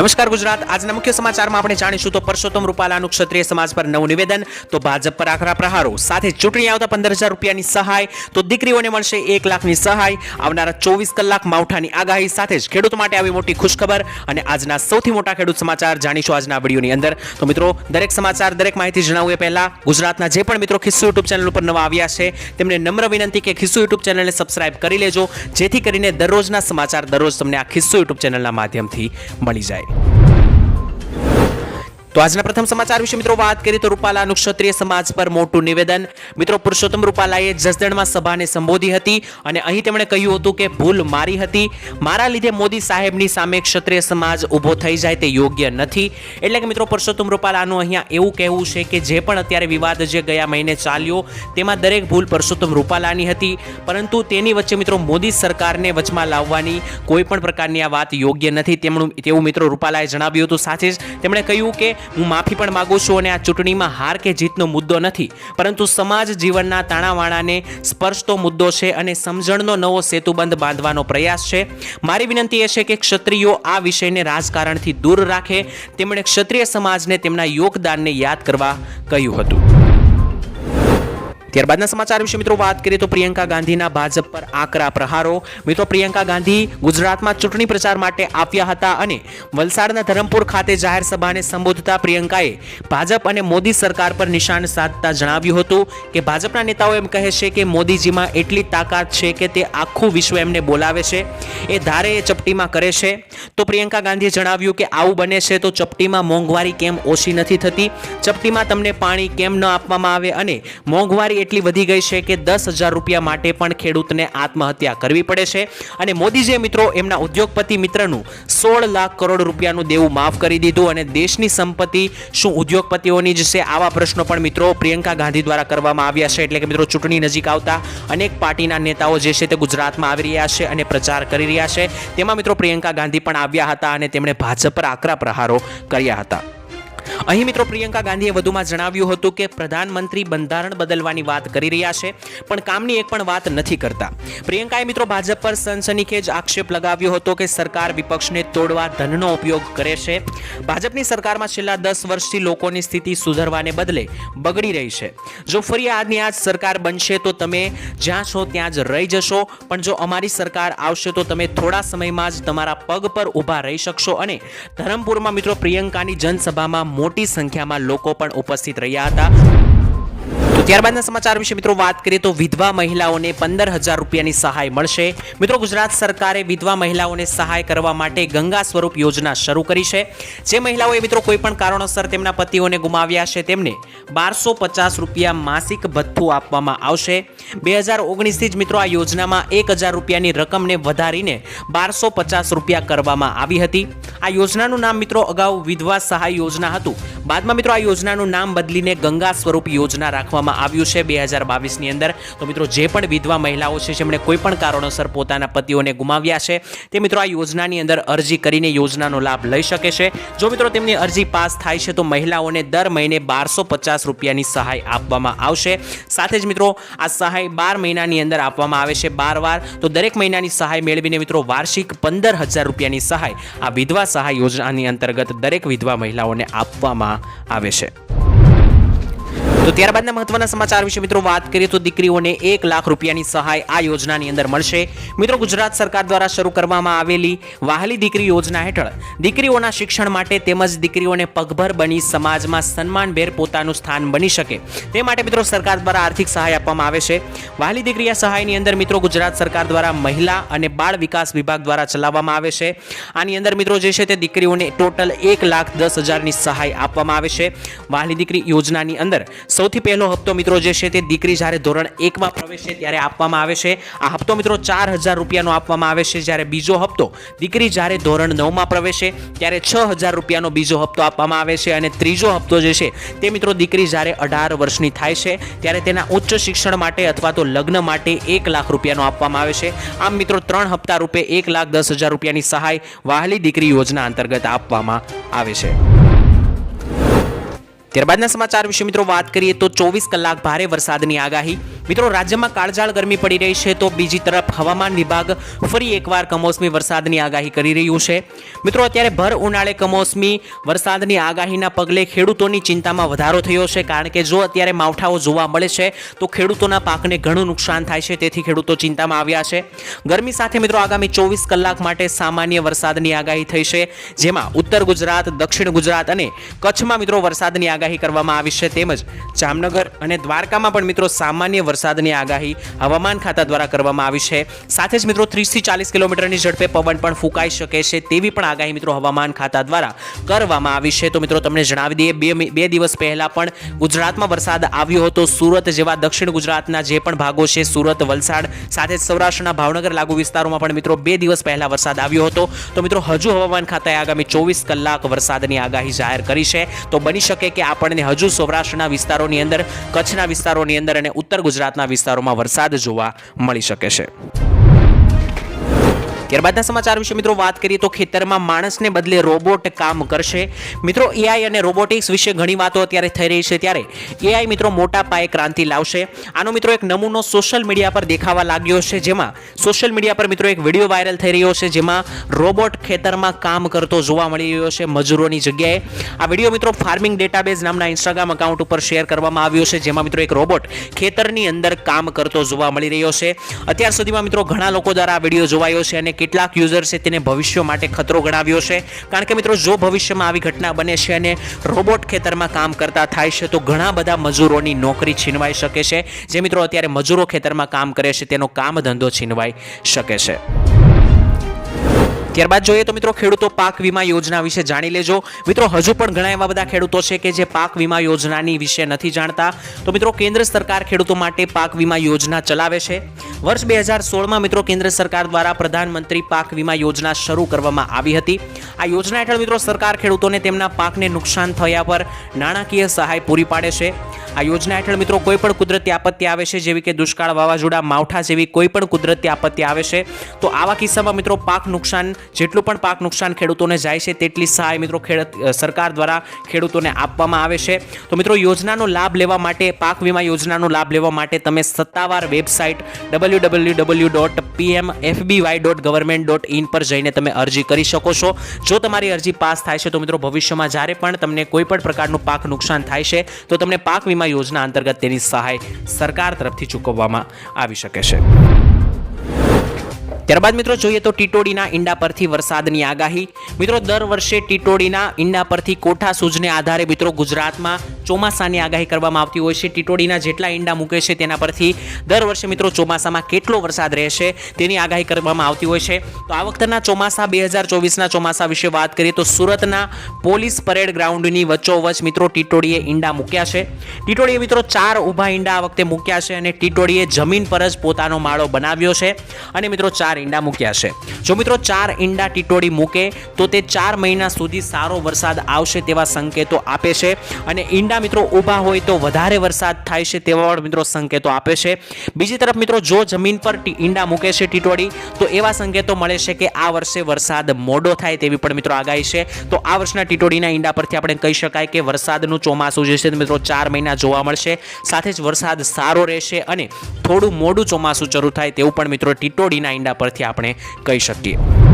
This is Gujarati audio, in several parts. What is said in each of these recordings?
નમસ્કાર ગુજરાત. આજના મુખ્ય સમાચારમાં આપણે જાણીશું તો પરસોત્તમ રૂપાલાનું ક્ષત્રિય સમાજ પર નવું નિવેદન, તો ભાજપ પર આકરા પ્રહારો. સાથે ચૂંટણી આવતા પંદર હજાર રૂપિયાની સહાય, તો દીકરીઓને મળશે એક લાખની સહાય. આવનારા ચોવીસ કલાક માવઠાની આગાહી સાથે જ ખેડૂત માટે આવી મોટી ખુશખબર અને આજના સૌથી મોટા ખેડૂત સમાચાર જાણીશું આજના વિડીયોની અંદર. તો મિત્રો, દરેક સમાચાર, દરેક માહિતી જણાવું એ પહેલાં. ગુજરાતના જે પણ મિત્રો ખિસ્સુ યુટ્યુબ ચેનલ ઉપર નવા આવ્યા છે, તેમને નમ્ર વિનંતી કે ખિસ્સુ યુટ્યુબ ચેનલને સબસ્ક્રાઇબ કરી લેજો, જેથી કરીને દરરોજના સમાચાર દરરોજ તમને આ ખિસ્સુ યુટ્યુબ ચેનલના માધ્યમથી મળી જાય. તો આજના પ્રથમ સમાચાર વિશે મિત્રો વાત કરીએ તો રૂપાલાનું ક્ષત્રિય સમાજ પર મોટું નિવેદન. મિત્રો પુરુષોત્તમ રૂપાલાએ જસદણમાં સભાને સંબોધી હતી અને અહીં તેમણે કહ્યું હતું કે ભૂલ મારી હતી. મારા લીધે મોદી સાહેબની સામે ક્ષત્રિય સમાજ ઊભો થઈ જાય તે યોગ્ય નથી. એટલે કે મિત્રો પુરુષોત્તમ રૂપાલાનું અહીંયા એવું કહેવું છે કે જે પણ અત્યારે વિવાદ જે ગયા મહિને ચાલ્યો, તેમાં દરેક ભૂલ પુરુષોત્તમ રૂપાલાની હતી. પરંતુ તેની વચ્ચે મિત્રો મોદી સરકારને વચમાં લાવવાની કોઈ પણ પ્રકારની આ વાત યોગ્ય નથી. તેમનું તેવું મિત્રો રૂપાલાએ જણાવ્યું હતું. સાથે જ તેમણે કહ્યું કે હું માફી પણ માગું છું અને આ ચૂંટણીમાં હાર કે જીતનો મુદ્દો નથી. પરંતુ સમાજ જીવનના તાણાવાણાને સ્પર્શતો મુદ્દો છે અને સમજણનો નવો સેતુબંધ બાંધવાનો પ્રયાસ છે. મારી વિનંતી એ છે કે ક્ષત્રિયો આ વિષયને રાજકારણથી દૂર રાખે. તેમણે ક્ષત્રિય સમાજને તેમના યોગદાનને યાદ કરવા કહ્યું હતું. ત્યારબાદના સમાચાર વિશે મિત્રો વાત કરીએ તો પ્રિયંકા ગાંધીના ભાજપ પર આકરા પ્રહારો. મિત્રો પ્રિયંકા ગાંધી ગુજરાતમાં ચૂંટણી પ્રચાર માટે આવ્યા હતા અને વલસાડના ધરમપુર ખાતે જાહેર સભાને સંબોધતા પ્રિયંકાએ ભાજપ અને મોદી સરકાર પર નિશાન સાધતા જણાવ્યું હતું કે ભાજપના નેતાઓ એમ કહે છે કે મોદીજીમાં એટલી તાકાત છે કે તે આખું વિશ્વ એમને બોલાવે છે, એ ધારે એ ચપટીમાં કરે છે. તો પ્રિયંકા ગાંધીએ જણાવ્યું કે આવું બને છે તો ચપટીમાં મોંઘવારી કેમ ઓછી નથી થતી? ચપટીમાં તમને પાણી કેમ ન આપવામાં આવે અને મોંઘવારી એટલી વધી ગઈ છે કે દસ હજાર રૂપિયા માટે પણ ખેડૂતને આત્મહત્યા કરવી પડે છે. અને મોદીજીએ મિત્રો એમના ઉદ્યોગપતિ મિત્રનું સોળ લાખ કરોડ રૂપિયાનું દેવું માફ કરી દીધું અને દેશની સંપત્તિ શું ઉદ્યોગપતિઓની જ છે આવા પ્રશ્નો પણ મિત્રો પ્રિયંકા ગાંધી દ્વારા કરવામાં આવ્યા છે. એટલે કે મિત્રો ચૂંટણી નજીક આવતા અનેક પાર્ટીના નેતાઓ જે છે તે ગુજરાતમાં આવી રહ્યા છે અને પ્રચાર કરી રહ્યા છે. તેમાં મિત્રો પ્રિયંકા ગાંધી પણ આવ્યા હતા અને તેમણે ભાજપ પર આકરા પ્રહારો કર્યા હતા. અહીં મિત્રો પ્રિયંકા ગાંધીએ વધુમાં જણાવ્યું હતું કે પ્રધાનમંત્રી બંધારણ બદલવાની વાત કરી રહ્યા છે, પણ કામની એક પણ વાત નથી કરતા. પ્રિયંકાએ મિત્રો ભાજપ પર સનસનીખેજ આક્ષેપ લગાવ્યો હતો કે સરકાર વિપક્ષને તોડવા ધનનો ઉપયોગ કરે છે. ભાજપની સરકારમાં છેલ્લા દસ વર્ષથી લોકોની સ્થિતિ સુધરવાને બદલે બગડી રહી છે. જો ફરી આજની આજ સરકાર બનશે તો તમે જ્યાં છો ત્યાં જ રહી જશો, પણ જો અમારી સરકાર આવશે તો તમે થોડા સમયમાં જ તમારા પગ પર ઊભા રહી શકશો અને ધરમપુરમાં મિત્રો પ્રિયંકાની જનસભામાં મોટી સંખ્યામાં લોકો પણ ઉપસ્થિત રહ્યા હતા. તો ત્યારબાદના સમાચાર વિશે મિત્રો વાત કરીએ તો વિધવા મહિલાઓને પંદર હજાર રૂપિયાની સહાય મળશે. મિત્રો ગુજરાત સરકારે વિધવા મહિલાઓને સહાય કરવા માટે ગંગા સ્વરૂપ યોજના શરૂ કરી છે. જે મહિલાઓએ મિત્રો કોઈપણ કારણોસર તેમના પતિઓને ગુમાવ્યા છે, તેમને બારસો પચાસ રૂપિયા માસિક ભથ્થું આપવામાં આવશે. બે હજાર ઓગણીસથી જ મિત્રો આ યોજનામાં એક હજાર રૂપિયાની રકમને વધારીને બારસો પચાસ રૂપિયા કરવામાં આવી હતી. આ યોજનાનું નામ મિત્રો અગાઉ વિધવા સહાય યોજના હતું. બાદમાં મિત્રો આ યોજનાનું નામ બદલીને ગંગા સ્વરૂપ યોજના રાખવામાં આવ્યું છે બે હજાર બાવીસની અંદર. તો મિત્રો, જે પણ વિધવા મહિલાઓ છે, જેમણે કોઈ પણ કારણોસર પોતાના પતિઓને ગુમાવ્યા છે, તે મિત્રો આ યોજનાની અંદર અરજી કરીને યોજનાનો લાભ લઈ શકે છે. જો મિત્રો તેમની અરજી પાસ થાય છે, તો મહિલાઓને દર મહિને બારસો પચાસ રૂપિયાની સહાય આપવામાં આવશે. સાથે જ મિત્રો, આ સહાય બાર મહિનાની અંદર આપવામાં આવે છે બાર વાર તો દરેક મહિનાની સહાય મેળવીને મિત્રો, વાર્ષિક પંદર હજાર રૂપિયાની સહાય આ વિધવા સહાય યોજનાની અંતર્ગત દરેક વિધવા મહિલાઓને આપવામાં આવે છે. તો ત્યારબાદના મહત્વના સમાચાર વિશે મિત્રો વાત કરીએ તો દીકરીઓને એક લાખ રૂપિયાની સહાય આ યોજનાની અંદર મળશે. મિત્રો ગુજરાત સરકાર દ્વારા શરૂ કરવામાં આવેલી વાહલી દીકરી યોજના હેઠળ દીકરીઓના શિક્ષણ માટે તેમજ દીકરીઓને પગભર બની સમાજમાં સન્માનભેર પોતાનું સ્થાન બની શકે. તે માટે મિત્રો સરકાર દ્વારા આર્થિક સહાય આપવામાં આવે છે. વાહલી દીકરી આ સહાયની અંદર મિત્રો ગુજરાત સરકાર દ્વારા મહિલા અને બાળ વિકાસ વિભાગ દ્વારા ચલાવવામાં આવે છે. આની અંદર મિત્રો જે છે તે દીકરીઓને ટોટલ એક લાખ દસ હજારની સહાય આપવામાં આવે છે. વાહલી દીકરી યોજનાની અંદર સૌથી પહેલો હપ્તો મિત્રો જે છે તે દીકરી જ્યારે ધોરણ એકમાં પ્રવેશે ત્યારે આપવામાં આવે છે. આ હપ્તો મિત્રો ચાર હજાર રૂપિયાનો આપવામાં આવે છે. જ્યારે બીજો હપ્તો દીકરી જ્યારે ધોરણ નવમાં પ્રવેશે ત્યારે છ હજાર રૂપિયાનો બીજો હપ્તો આપવામાં આવે છે. અને ત્રીજો હપ્તો જે છે તે મિત્રો દીકરી જ્યારે અઢાર વર્ષની થાય છે ત્યારે તેના ઉચ્ચ શિક્ષણ માટે અથવા તો લગ્ન માટે એક લાખ રૂપિયાનો આપવામાં આવે છે. આમ મિત્રો ત્રણ હપ્તા રૂપે એક લાખ દસ હજાર રૂપિયાની સહાય વહાલી દીકરી યોજના અંતર્ગત આપવામાં આવે છે. ત્યારબાદના સમાચાર વિશે મિત્રો વાત કરીએ તો ચોવીસ કલાક ભારે વરસાદની આગાહી. મિત્રો, રાજ્યમાં કાળજાળ ગરમી પડી રહી છે તો બીજી તરફ હવામાન વિભાગ ફરી એકવાર કમોસમી વરસાદની આગાહી કરી રહ્યું છે. મિત્રો, અત્યારે ભર ઉનાળે કમોસમી વરસાદની આગાહીના પગલે ખેડૂતોની ચિંતામાં વધારો થયો છે. કારણ કે જો અત્યારે માવઠાઓ જોવા મળે છે, તો ખેડૂતોના પાકને ઘણું નુકસાન થાય છે. તેથી ખેડૂતો ચિંતામાં આવ્યા છે. ગરમી સાથે, મિત્રો, આગામી ચોવીસ કલાક માટે સામાન્ય વરસાદની આગાહી થઈ છે, જેમાં ઉત્તર ગુજરાત, દક્ષિણ ગુજરાત અને કચ્છમાં, મિત્રો, વરસાદની આગાહી કરવામાં આવી છે. તેમજ જામનગર અને દ્વારકામાં પણ, મિત્રો, સામાન્ય વરસાદની આગાહી હવામાન ખાતા દ્વારા કરવામાં આવી છે. સાથે જ મિત્રો ત્રીસથી ચાલીસ કિલોમીટરની ઝડપે પવન પણ ફૂંકાઈ શકે છે તેવી પણ આગાહી મિત્રો હવામાન ખાતા દ્વારા કરવામાં આવી છે. તો મિત્રો તમને જણાવી દઈએ, બે બે દિવસ પહેલાં પણ ગુજરાતમાં વરસાદ આવ્યો હતો. સુરત જેવા દક્ષિણ ગુજરાતના જે પણ ભાગો છે, સુરત, વલસાડ, સાથે સૌરાષ્ટ્રના ભાવનગર લાગુ વિસ્તારોમાં પણ મિત્રો બે દિવસ પહેલાં વરસાદ આવ્યો હતો. તો મિત્રો હજુ હવામાન ખાતાએ આગામી ચોવીસ કલાક વરસાદની આગાહી જાહેર કરી છે. તો બની શકે કે આપણને હજુ સૌરાષ્ટ્રના વિસ્તારોની અંદર, કચ્છના વિસ્તારોની અંદર અને ઉત્તર ગુજરાતના વિસ્તારોમાં વરસાદ જોવા મળી શકે છે. ત્યારબાદના સમાચાર વિશે મિત્રો વાત કરીએ તો ખેતરમાં માણસને બદલે રોબોટ કામ કરશે. મિત્રો એઆઈ અને રોબોટિક્સ વિશે ઘણી વાતો અત્યારે થઈ રહી છે ત્યારે એઆઈ મિત્રો મોટા પાયે ક્રાંતિ લાવશે. આનો મિત્રો એક નમૂનો સોશિયલ મીડિયા પર દેખાવા લાગ્યો છે, જેમાં સોશિયલ મીડિયા પર મિત્રો એક વીડિયો વાયરલ થઈ રહ્યો છે, જેમાં રોબોટ ખેતરમાં કામ કરતો જોવા મળી રહ્યો છે મજૂરોની જગ્યાએ. આ વીડિયો મિત્રો ફાર્મિંગ ડેટાબેઝ નામના ઇન્સ્ટાગ્રામ અકાઉન્ટ ઉપર શેર કરવામાં આવ્યો છે, જેમાં મિત્રો એક રોબોટ ખેતરની અંદર કામ કરતો જોવા મળી રહ્યો છે. અત્યાર સુધીમાં મિત્રો ઘણા લોકો દ્વારા આ વીડિયો જોવાયો છે અને કેટલાક યુઝર્સે તેને ભવિષ્ય માટે ખતરો ગણાવ્યો છે. કારણ કે મિત્રો, જો ભવિષ્યમાં આવી ઘટના બને છે અને રોબોટ ખેતરમાં કામ કરતા થાય છે, તો ઘણા બધા મજૂરોની નોકરી છીનવાઈ શકે છે. જે મિત્રો અત્યારે મજૂરો ખેતરમાં કામ કરે છે, તેનો કામ ધંધો છીનવાઈ શકે છે. ત્યારબાદ જોઈએ તો મિત્રો ખેડૂતો પાક વીમા યોજના વિશે જાણી લેજો. મિત્રો, હજુ પણ ઘણા એવા બધા ખેડૂતો છે કે જે પાક વીમા યોજનાની વિશે નથી જાણતા. તો મિત્રો, કેન્દ્ર સરકાર ખેડૂતો માટે પાક વીમા યોજના ચલાવે છે. વર્ષ બે હજાર સોળમાં મિત્રો, કેન્દ્ર સરકાર દ્વારા પ્રધાનમંત્રી પાક વીમા યોજના શરૂ કરવામાં આવી હતી. આ યોજના હેઠળ મિત્રો, સરકાર ખેડૂતોને તેમના પાકને નુકસાન થયા પર નાણાકીય સહાય પૂરી પાડે છે. આ યોજના હેઠળ મિત્રો, કોઈ પણ કુદરતી આપત્તિ આવે છે, જેવી કે દુષ્કાળ વાવાઝોડા, માવઠા જેવી કોઈ પણ કુદરતી આપત્તિ આવે છે. તો આવા કિસ્સામાં મિત્રો, પાક નુકસાન જેટલું પણ પાક નુકસાન ખેડૂતોને જાય છે, તેટલી સહાય મિત્રો ખેડૂત સરકાર દ્વારા ખેડૂતોને આપવામાં આવે છે. તો મિત્રો, યોજનાનો લાભ લેવા માટે, પાક વીમા યોજનાનો લાભ લેવા માટે તમે સત્તાવાર website W W W dot PM FBY dot government dot in પર જઈને તમે અરજી કરી શકો છો. જો તમારી અરજી પાસ થાય છે, તો મિત્રો, ભવિષ્યમાં જ્યારે પણ તમને કોઈ પણ પ્રકારનું પાક નુકસાન થાય છે, તો તમને પાક વીમા યોજના અંતર્ગત તેની સહાય સરકાર તરફથી ચૂકવવામાં આવી શકે છે. ત્યારબાદ મિત્રો જોઈએ તો ટીટોડીના ઈંડા પરથી વરસાદની આગાહી. મિત્રો, દર વર્ષે ટીટોડીના ઈંડા પરથી કોઠા સૂજને આધારે મિત્રો ગુજરાતમાં ચોમાસાની આગાહી કરવામાં આવતી હોય છે. ટીટોડીના જેટલા ઈંડા મૂકે છે તેના પરથી દર વર્ષે મિત્રો ચોમાસામાં કેટલો વરસાદ રહેશે તેની આગાહી કરવામાં આવતી હોય છે. તો આ વખતના ચોમાસા, બે હજાર ચોવીસના ચોમાસા વિશે વાત કરીએ તો સુરતના પોલીસ પરેડ ગ્રાઉન્ડની વચ્ચોવચ મિત્રો ટીટોડીએ ઈંડા મૂક્યા છે. ટીટોડીએ મિત્રો ચાર ઊભા ઈંડા આ વખતે મૂક્યા છે અને ટીટોડીએ જમીન પર જ પોતાનો માળો બનાવ્યો છે. અને મિત્રો ચાર ઈંડા મૂક્યા છે. જો મિત્રો ચાર ઈંડા ટીટોડી મૂકે, તો તે ચાર મહિના સુધી સારો વરસાદ આવશે તેવા સંકેતો આપે છે. અને ઈંડા મિત્રો ઊભા હોય તો વધારે વરસાદ થાય છે તેવા મિત્રો સંકેતો આપે છે. બીજી તરફ મિત્રો જો જમીન પર ઈંડા મૂકે છે ટીટોડી તો એવા સંકેતો મળે છે કે આ વર્ષે વરસાદ મોડો થાય તેવી પણ મિત્રો આગાહી છે. તો આ વર્ષના ટીટોડીના ઈંડા પરથી આપણે કહી શકાય કે વરસાદનું ચોમાસું જે છે મિત્રો ચાર મહિના જોવા મળશે. સાથે જ વરસાદ સારો રહેશે અને થોડું મોડું ચોમાસું શરૂ થાય તેવું પણ મિત્રો ટીટોડીના ઈંડા પરથી આપણે કહી શકીએ.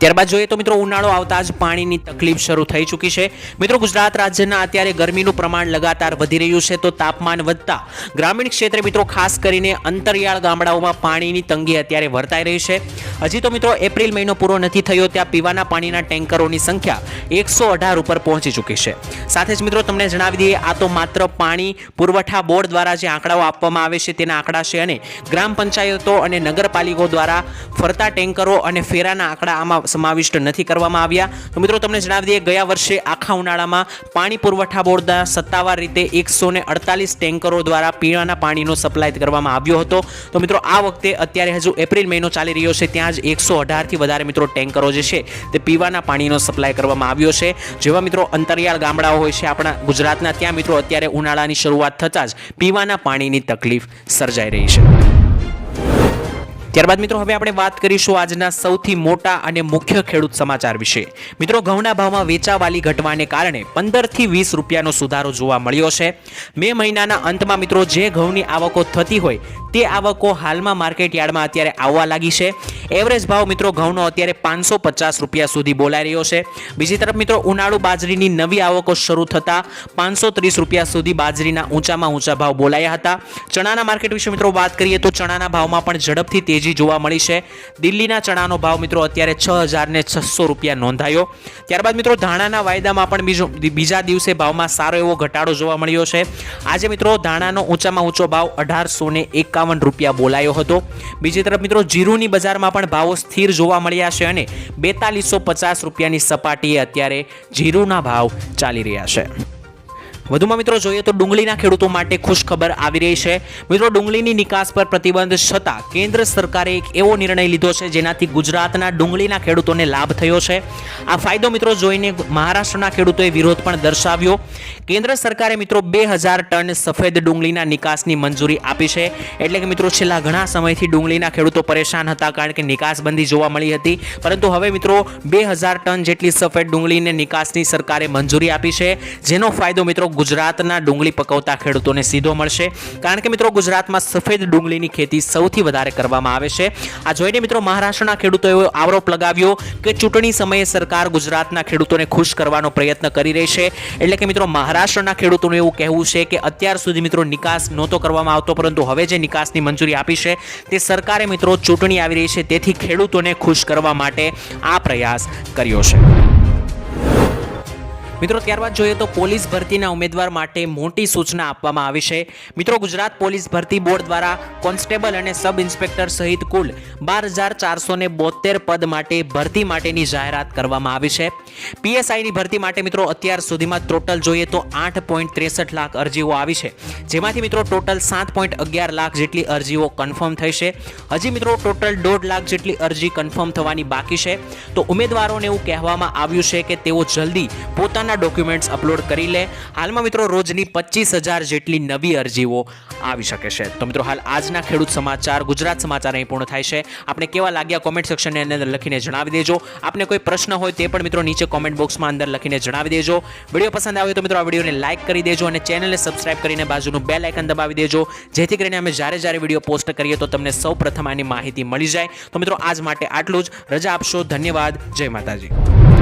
ત્યારબાદ જોઈએ તો મિત્રો ઉનાળો આવતા જ પાણીની તકલીફ શરૂ થઈ ચૂકી છે. મિત્રો ગુજરાત રાજ્યના અત્યારે ગરમીનું પ્રમાણ લગાતાર વધી રહ્યું છે તો તાપમાન વધતા ગ્રામીણ ક્ષેત્રે મિત્રો ખાસ કરીને અંતરિયાળ ગામડાઓમાં પાણીની તંગી અત્યારે વર્તાઈ રહી છે. હજી તો મિત્રો એપ્રિલ મહિનો પૂરો નથી થયો ત્યાં પીવાના પાણીના ટેન્કરોની સંખ્યા એકસો અઢાર ઉપર પહોંચી ચૂકી છે. સાથે જ મિત્રો તમને જણાવી દઈએ, આ તો માત્ર પાણી પુરવઠા બોર્ડ દ્વારા જે આંકડાઓ આપવામાં આવે છે તેના આંકડા છે અને ગ્રામ પંચાયતો અને નગરપાલિકાઓ દ્વારા ફરતા ટેન્કરો અને ફેરાના આંકડા આમાં સમાવિષ્ટ નથી કરવામાં આવ્યા. તો મિત્રો, તમને જણાવી દઈએ, ગયા વર્ષે આખા ઉનાળામાં પાણી પુરવઠા બોર્ડના સત્તાવાર રીતે એકસો અડતાલીસ ટેન્કરો દ્વારા પીવાના પાણીનો સપ્લાય કરવામાં આવ્યો હતો. તો મિત્રો, આ વખતે અત્યારે હજુ એપ્રિલ મહિનો ચાલી રહ્યો છે, ત્યાં જ એકસો અઢારથી વધારે મિત્રો ટેન્કરો જે છે, તે પીવાના પાણીનો સપ્લાય કરવામાં આવ્યો છે. જેવા મિત્રો, અંતરિયાળ ગામડાઓ હોય છે, આપણા ગુજરાતના, ત્યાં મિત્રો અત્યારે ઉનાળાની શરૂઆત થતાં જ પીવાના પાણીની તકલીફ સર્જાઈ રહી છે. ત્યારબાદ મિત્રો હવે આપણે વાત કરીશું આજના સૌથી મોટા અને મુખ્ય ખેડૂત સમાચાર વિશે. મિત્રો, ઘઉંના ભાવમાં વેચાવાલી ઘટવાને કારણે પંદરથી વીસ રૂપિયાનો સુધારો જોવા મળ્યો છે. મે મહિનાના અંતમાં મિત્રો, જે ઘઉંની આવકો થતી હોય, તે આવકો હાલમાં માર્કેટ યાર્ડમાં અત્યારે આવવા લાગી છે. એવરેજ ભાવ મિત્રો, ઘઉંનો અત્યારે પાંચસો પચાસ રૂપિયા સુધી બોલાઈ રહ્યો છે. બીજી તરફ મિત્રો, ઉનાળુ બાજરીની નવી આવકો શરૂ થતાં પાંચસો ત્રીસ રૂપિયા સુધી બાજરીના ઊંચામાં ઊંચા ભાવ બોલાયા હતા. ચણાના માર્કેટ વિશે મિત્રો વાત કરીએ તો ચણાના ભાવમાં પણ ઝડપથી તેજી જોવા મળી છે. દિલ્હીના ચણાનો ભાવ મિત્રો અત્યારે છ હજારને છસો રૂપિયા નોંધાયો. ત્યારબાદ મિત્રો ધાણાના વાયદામાં પણ બીજો બીજા દિવસે ભાવમાં સારો એવો ઘટાડો જોવા મળ્યો છે. આજે મિત્રો ધાણાનો ઊંચામાં ઊંચો ભાવ અઢારસો એકાવન રૂપિયા બોલાયો હતો. બીજી તરફ મિત્રો જીરુની બજારમાં પણ ભાવો સ્થિર જોવા મળ્યા છે અને બેતાલીસો પચાસ રૂપિયાની સપાટીએ અત્યારે જીરુના ભાવ ચાલી રહ્યા છે. વધુમાં મિત્રો જોઈએ તો ડુંગળીના ખેડૂતો માટે ખુશખબર આવી રહી છે. મિત્રો ડુંગળીની નિકાસ પર પ્રતિબંધ છતાં કેન્દ્ર સરકારે એક એવો નિર્ણય લીધો છે જેનાથી ગુજરાતના ડુંગળીના ખેડૂતોને લાભ થયો છે. આ ફાયદો મિત્રો જોઈને મહારાષ્ટ્રના ખેડૂતોએ વિરોધ પણ દર્શાવ્યો. કેન્દ્ર સરકારે મિત્રો બે હજાર ટન સફેદ ડુંગળીના નિકાસની મંજૂરી આપી છે. એટલે કે મિત્રો છેલ્લા ઘણા સમયથી ડુંગળીના ખેડૂતો પરેશાન હતા કારણ કે નિકાસબંધી જોવા મળી હતી. પરંતુ હવે મિત્રો બે હજાર ટન જેટલી સફેદ ડુંગળીને નિકાસની સરકારે મંજૂરી આપી છે. જેનો ફાયદો મિત્રો ગુજરાતના ડુંગળી પકવતા ખેડૂતોને સીધો મળશે. કારણ કે મિત્રો ગુજરાતમાં સફેદ ડુંગળીની ખેતી સૌથી વધારે કરવામાં આવે છે. આ જોઈને મિત્રો મહારાષ્ટ્રના ખેડૂતોએ આરોપ લગાવ્યો કે ચૂંટણી સમયે સરકાર ગુજરાતના ખેડૂતોને ખુશ કરવાનો પ્રયત્ન કરી રહી છે. એટલે કે મિત્રો મહારાષ્ટ્રના ખેડૂતોનું એવું કહેવું છે કે અત્યાર સુધી મિત્રો નિકાસ નહોતો કરવામાં આવતો, પરંતુ હવે જે નિકાસની મંજૂરી આપી છે, તે સરકારે મિત્રો ચૂંટણી આવી રહી છે. તેથી ખેડૂતોને ખુશ કરવા માટે આ પ્રયાસ કર્યો છે. મિત્રો, ત્યારબાદ જોઈએ તો પોલીસ ભરતીના ઉમેદવાર માટે મોટી સૂચના આપવામાં આવી છે. મિત્રો, ગુજરાત પોલીસ ભરતી બોર્ડ દ્વારા કોન્સ્ટેબલ અને સબ ઇન્સ્પેક્ટર સહિત કુલ બાર હજાર ચારસો બોતેર પદ માટે ભરતી માટેની જાહેરાત કરવામાં આવી છે. પીએસઆઈની ભરતી માટે મિત્રો, અત્યાર સુધીમાં ટોટલ જોઈએ તો આઠ પોઈન્ટ ત્રેસઠ લાખ અરજીઓ આવી છે. જેમાંથી મિત્રો, ટોટલ સાત પોઈન્ટ અગિયાર લાખ જેટલી અરજીઓ કન્ફર્મ થઈ છે. હજી મિત્રો, ટોટલ દોઢ લાખ જેટલી અરજી કન્ફર્મ થવાની બાકી છે. તો ઉમેદવારોને એવું કહેવામાં આવ્યું છે કે તેઓ જલ્દી પોતાના પોતાના ડોક્યુમેન્ટ્સ અપલોડ કરી લે. હાલમાં મિત્રો રોજની પચીસ હજાર જેટલી નવી અરજીઓ આવી શકે છે. તો મિત્રો હાલ આજના ખેડૂત સમાચાર, ગુજરાત સમાચાર અહીં પૂર્ણ થાય છે. આપણે કેવા લાગ્યા કોમેન્ટ સેક્શનની અંદર લખીને જણાવી દેજો. આપને કોઈ પ્રશ્ન હોય તે પણ મિત્રો નીચે કોમેન્ટ બોક્સમાં અંદર લખીને જણાવી દેજો. વીડિયો પસંદ આવે તો મિત્રો આ વિડીયોને લાઇક કરી દેજો અને ચેનલને સબસ્ક્રાઇબ કરીને બાજુનું બેલ આઇકન દબાવી દેજો. જેથી કરીને અમે જ્યારે જ્યારે વીડિયો પોસ્ટ કરીએ તો તમને સૌ પ્રથમ આની માહિતી મળી જાય. તો મિત્રો આજ માટે આટલું જ. રજા આપશો. ધન્યવાદ. જય માતાજી.